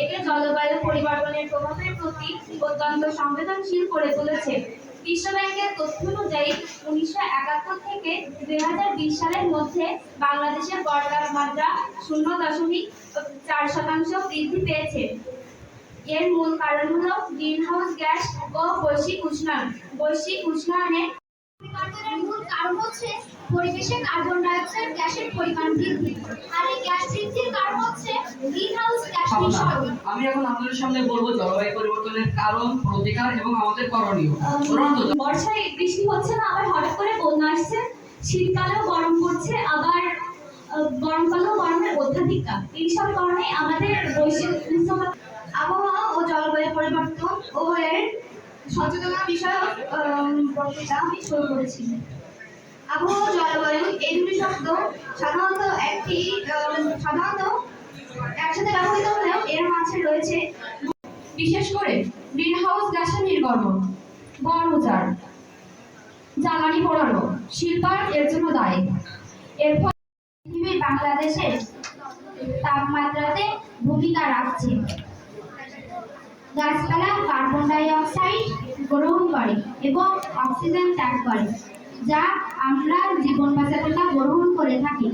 একে জলবায়ু পরিবর্তনের প্রভাবের প্রতি অত্যন্ত সংবেদনশীল করে তুলেছে। বিশ্ব ব্যাংকের তথ্য অনুযায়ী, উনিশশো একাত্তর থেকে দুই হাজার বিশ সালের মধ্যে বাংলাদেশের গড় তাপমাত্রা শূন্য দশমিক চার শতাংশ বৃদ্ধি পেয়েছে। এর মূল কারণ হলো গ্রিনহাউস গ্যাস ও বৈশ্বিক উষ্ণায়ন। বৈশ্বিক মূল কারণ হচ্ছে পরিবেশে কার্বন ডাই অক্সাইড গ্যাসের পরিমাণ বৃদ্ধি। আর এই গ্যাস আমি এখন আপনাদের সামনে বলব জলবায়ু পরিবর্তনের কারণ, প্রতিকার এবং আমাদের করণীয়। বর্ষায় বৃষ্টি হচ্ছে না, আবার হঠাৎ করে বন্যা আসছে, শীতকালেও গরম পড়ছে, আবার গরমকালেও গরমের অত্যাধিক তাপ। এইসব কারণে আমাদের বৈশ্বিক আবহাওয়া ও জলবায়ু পরিবর্তন ও এর সচেতনতা বিষয়ক বক্তৃতা আমি শুরু করেছি। আবহাওয়া জলবায়ু, এই দুটি শব্দ সাধারণত একটি সাধারণত একসাথে ব্যবহৃত মাঝে রয়েছে। বিশেষ করে গ্রিনহাউস গ্যাসের নির্গমন বন উজাড় জ্বালানি পোড়ানো শিল্পায়ন এর জন্য দায়ী। এর ফলে পৃথিবীর বাংলাদেশের তাপমাত্রাতে ভূমিকা রাখছে। গাছপালা, কার্বন ডাই অক্সাইড গ্রহণ করে এবং অক্সিজেন ত্যাগ করে, যা আমরা জীবন বাঁচাতে গ্রহণ করে থাকি।